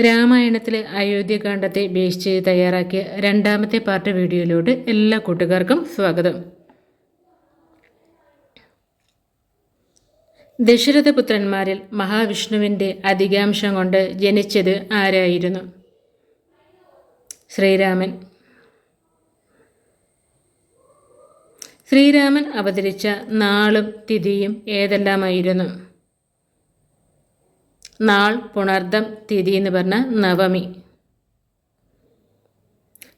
രാമായണത്തിലെ അയോധ്യകാന്ഡത്തെ ബേസ് ചെയ്ത് തയ്യാറാക്കിയ രണ്ടാമത്തെ പാർട്ട് വീഡിയോയിലോട്ട് എല്ലാ കൂട്ടുകാർക്കും സ്വാഗതം. ദശരഥപുത്രന്മാരിൽ മഹാവിഷ്ണുവിന്റെ അധികാംശം കൊണ്ട് ജനിച്ചത് ആരായിരുന്നു? ശ്രീരാമൻ. ശ്രീരാമൻ അവതരിച്ച നാളും തിഥിയും ഏതെല്ലാമായിരുന്നു? നാൾ പുണർദം തിഥി എന്ന് പറഞ്ഞ നവമി.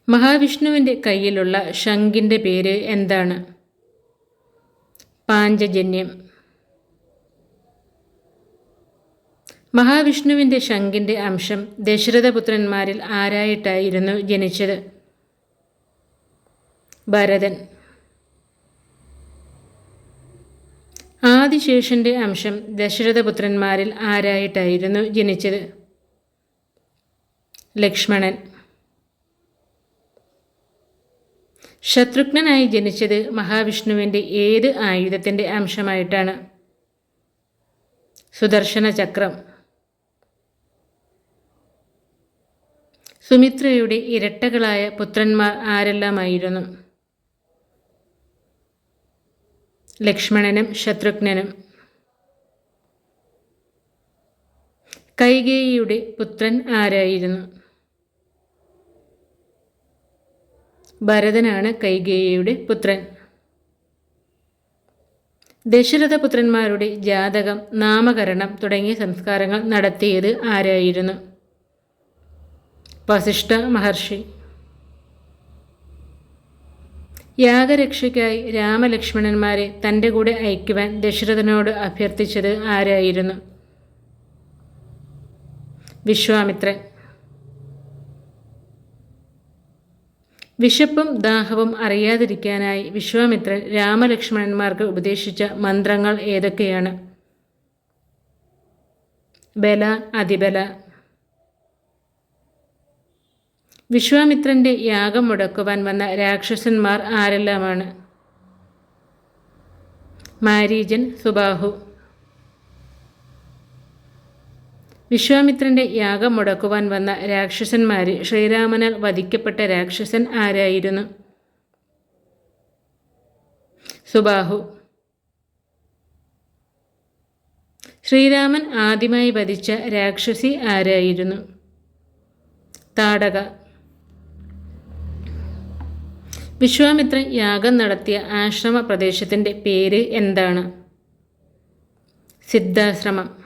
മഹാവിഷ്ണുവിന്റെ കയ്യിലുള്ള ശംഖിന്റെ പേര് എന്താണ്? പാഞ്ചജന്യം. മഹാവിഷ്ണുവിന്റെ ശംഖിന്റെ അംശം ദശരഥപുത്രന്മാരിൽ ആരായിട്ടായിരുന്നു ജനിച്ചത്? ഭരതൻ. ആദിശേഷന്റെ അംശം ദശരഥപുത്രന്മാരിൽ ആരായിട്ടായിരുന്നു ജനിച്ചത്? ലക്ഷ്മണൻ. ശത്രുഘ്നനായി ജനിച്ചത് മഹാവിഷ്ണുവിന്റെ ഏത് ആയുധത്തിന്റെ അംശമായിട്ടാണ്? സുദർശന ചക്രം. സുമിത്രയുടെ ഇരട്ടകളായ പുത്രന്മാർ ആരെല്ലാമായിരുന്നു? ലക്ഷ്മണനും ശത്രുഘ്നനും. കൈകേയിയുടെ പുത്രൻ ആരായിരുന്നു? ഭരതനാണ് കൈകേയിയുടെ പുത്രൻ. ദശരഥപുത്രന്മാരുടെ ജാതകം നാമകരണം തുടങ്ങിയ സംസ്കാരങ്ങൾ നടത്തിയത് ആരായിരുന്നു? വസിഷ്ഠ മഹർഷി. യാഗരക്ഷയ്ക്കായി രാമലക്ഷ്മണന്മാരെ തന്റെ കൂടെ അയക്കുവാൻ ദശരഥനോട് അഭ്യർത്ഥിച്ചത് ആരായിരുന്നു? വിശ്വാമിത്രൻ. വിശപ്പും ദാഹവും അറിയാതിരിക്കാനായി വിശ്വാമിത്രൻ രാമലക്ഷ്മണന്മാർക്ക് ഉപദേശിച്ച മന്ത്രങ്ങൾ ഏതൊക്കെയാണ്? ബല അതിബല വിശ്വാമിത്രന്റെ യാഗം മുടക്കുവാൻ വന്ന രാക്ഷസന്മാർ ആരെല്ലാമാണ്? മാരീജൻ സുബാഹു. വിശ്വാമിത്രന്റെ യാഗം മുടക്കുവാൻ വന്ന രാക്ഷസന്മാരിൽ ശ്രീരാമനാൽ വധിക്കപ്പെട്ട രാക്ഷസൻ ആരായിരുന്നു? സുബാഹു. ശ്രീരാമൻ ആദ്യമായി വധിച്ച രാക്ഷസി ആരായിരുന്നു? താടക. വിശ്വാമിത്രൻ യാഗം നടത്തിയ ആശ്രമ പ്രദേശത്തിന്റെ പേര് എന്താണ്? സിദ്ധാശ്രമം.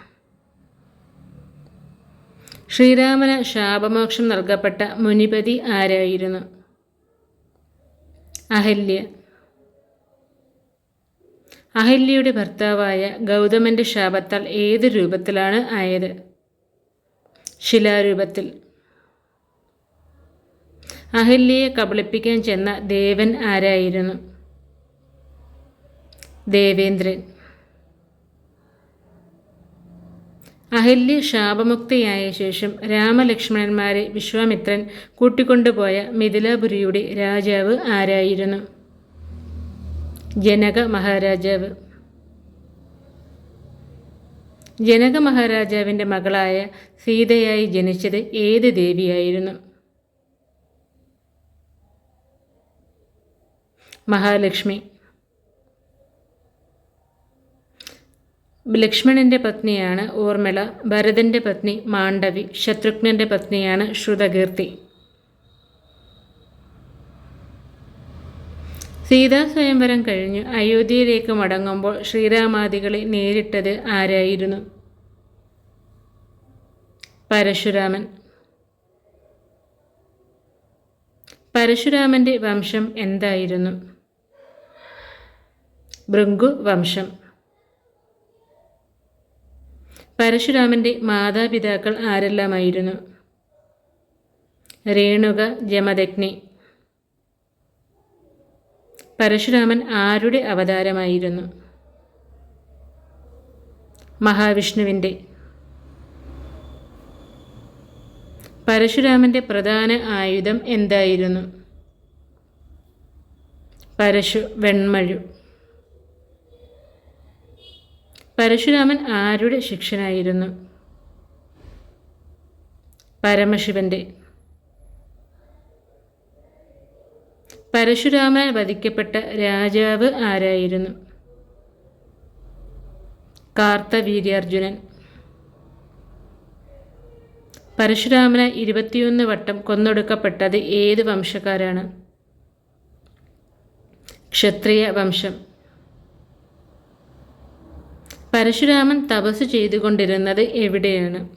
ശ്രീരാമന് ശാപമോക്ഷം നൽകപ്പെട്ട മുനിപതി ആരായിരുന്നു? അഹല്യ. അഹല്യയുടെ ഭർത്താവായ ഗൗതമന്റെ ശാപത്താൽ ഏത് രൂപത്തിലാണ് ആയത്? ശിലാരൂപത്തിൽ. അഹല്യയെ കബളിപ്പിക്കാൻ ചെന്ന ദേവൻ ആരായിരുന്നു? ദേവേന്ദ്രൻ. അഹല്യ ശാപമുക്തിയായ ശേഷം രാമലക്ഷ്മണന്മാരെ വിശ്വാമിത്രൻ കൂട്ടിക്കൊണ്ടുപോയ മിഥിലാപുരിയുടെ രാജാവ് ആരായിരുന്നു? ജനക മഹാരാജാവ്. ജനക മഹാരാജാവിന്റെ മകളായ സീതയായി ജനിച്ചത് ഏത് ദേവിയായിരുന്നു? മഹാലക്ഷ്മി. ലക്ഷ്മണന്റെ പത്നിയാണ് ഊർമിള ഭരതന്റെ പത്നി മാണ്ഡവി ശത്രുഘ്നന്റെ പത്നിയാണ് ശ്രുതകീർത്തി. സീതാ സ്വയംവരം കഴിഞ്ഞ് അയോധ്യയിലേക്ക് മടങ്ങുമ്പോൾ ശ്രീരാമാദികളെ നേരിട്ടത് ആരായിരുന്നു? പരശുരാമൻ. പരശുരാമന്റെ വംശം എന്തായിരുന്നു? ഭൃങ്കു വംശം. പരശുരാമന്റെ മാതാപിതാക്കൾ ആരെല്ലാമായിരുന്നു? രേണുക ജമദഗ്നി. പരശുരാമൻ ആരുടെ അവതാരമായിരുന്നു? മഹാവിഷ്ണുവിന്റെ പരശുരാമന്റെ പ്രധാന ആയുധം എന്തായിരുന്നു? പരശു വെൺമഴു. പരശുരാമൻ ആരുടെ ശിക്ഷനായിരുന്നു? പരമശിവന്റെ. പരശുരാമൻ വധിക്കപ്പെട്ട രാജാവ് ആരായിരുന്നു? കാർത്തവീര്യാർജുനൻ. പരശുരാമന് ഇരുപത്തിയൊന്ന് വട്ടം കൊന്നൊടുക്കപ്പെട്ടത് ഏത് വംശക്കാരാണ്? ക്ഷത്രിയ വംശം. പരശുരാമൻ തപസ് ചെയ്തുകൊണ്ടിരുന്നത് എവിടെയാണ്?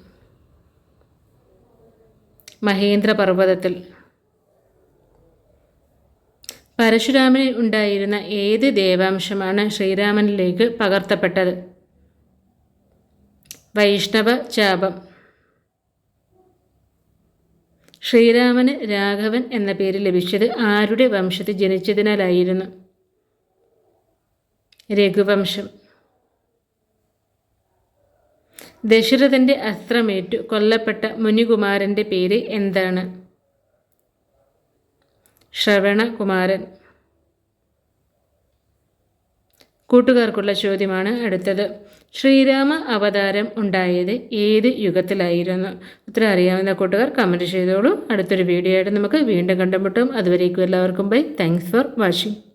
മഹേന്ദ്ര പർവതത്തിൽ പരശുരാമന് ഉണ്ടായിരുന്ന ഏത് ദേവാംശമാണ് ശ്രീരാമനിലേക്ക് പകർത്തപ്പെട്ടത്? വൈഷ്ണവ ചാപം. ശ്രീരാമന് രാഘവൻ എന്ന പേര് ലഭിച്ചത് ആരുടെ വംശത്തിൽ ജനിച്ചതിനാലായിരുന്നു? രഘുവംശം. ദശരഥന്റെ അസ്ത്രമേറ്റു കൊല്ലപ്പെട്ട മുനികുമാരന്റെ പേര് എന്താണ്? ശ്രവണകുമാരൻ. കൂട്ടുകാർക്കുള്ള ചോദ്യമാണ് അടുത്തത്. ശ്രീരാമ അവതാരം ഉണ്ടായത് ഏത് യുഗത്തിലായിരുന്നു? ഉത്തരം അറിയാവുന്ന കൂട്ടുകാർ കമന്റ് ചെയ്തോളൂ. അടുത്തൊരു വീഡിയോ ആയിട്ട് നമുക്ക് വീണ്ടും കണ്ടുമുട്ടും. അതുവരേക്കും എല്ലാവർക്കും ബൈ താങ്ക്സ് ഫോർ വാച്ചിങ്